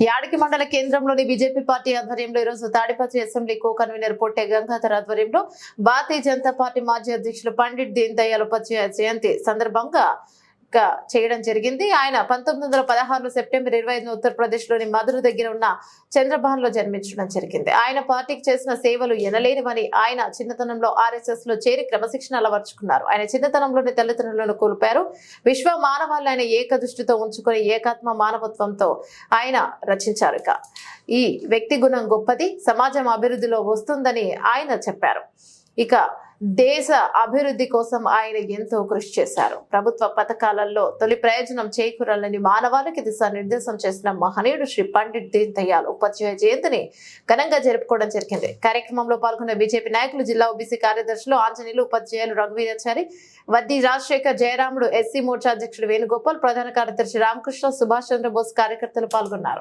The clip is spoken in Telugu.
యాడికి మండల కేంద్రంలోని బీజేపీ పార్టీ ఆధ్వర్యంలో ఈరోజు తాడిపత్రి అసెంబ్లీ కో కన్వీనర్ పొట్టే గంగాధర్ ఆధ్వర్యంలో భారతీయ జనతా పార్టీ మాజీ అధ్యక్షులు పండిట్ దీన్ దయాల్ ఉపాధ్యాయ జయంతి సందర్భంగా గా చేయడం జరిగింది. ఆయన పంతొమ్మిది వందల పదహారులో సెప్టెంబర్ ఇరవై ఐదున ఉత్తరప్రదేశ్లోని మధుర దగ్గర ఉన్న చంద్రభాన్లో జన్మించడం జరిగింది. ఆయన పార్టీకి చేసిన సేవలు ఎనలేనివని ఆయన చిన్నతనంలో ఆర్ఎస్ఎస్లో చేరి క్రమశిక్షణ అలవర్చుకున్నారు. ఆయన చిన్నతనంలోని తల్లిదండ్రులను కోల్పారు విశ్వ మానవాళ్ళు ఆయన ఏక దృష్టితో ఉంచుకొని ఏకాత్మ మానవత్వంతో ఆయన రచించారు ఈ వ్యక్తి గుణం గొప్పది సమాజం అభివృద్ధిలో వస్తుందని ఆయన చెప్పారు. ఇక దేశ అభివృద్ధి కోసం ఆయన ఎంతో కృషి చేశారు. ప్రభుత్వ పథకాలలో తొలి ప్రయోజనం చేకూరాలని మానవాళికి దిశానిర్దేశం చేసిన మహనీయుడు శ్రీ పండిట్ దీన్ దయాల్ ఉపాధ్యాయ జయంతిని ఘనంగా జరుపుకోవడం జరిగింది. కార్యక్రమంలో పాల్గొన్న బీజేపీ నాయకులు జిల్లా ఓబీసీ కార్యదర్శులు ఆంజనేయులు ఉపాధ్యాయులు రఘువీరాచారి వద్ది రాజశేఖర్ జయరాముడు ఎస్సీ మోర్చా అధ్యక్షుడు వేణుగోపాల్ ప్రధాన కార్యదర్శి రామకృష్ణ సుభాష్ చంద్రబోస్ కార్యకర్తలు పాల్గొన్నారు.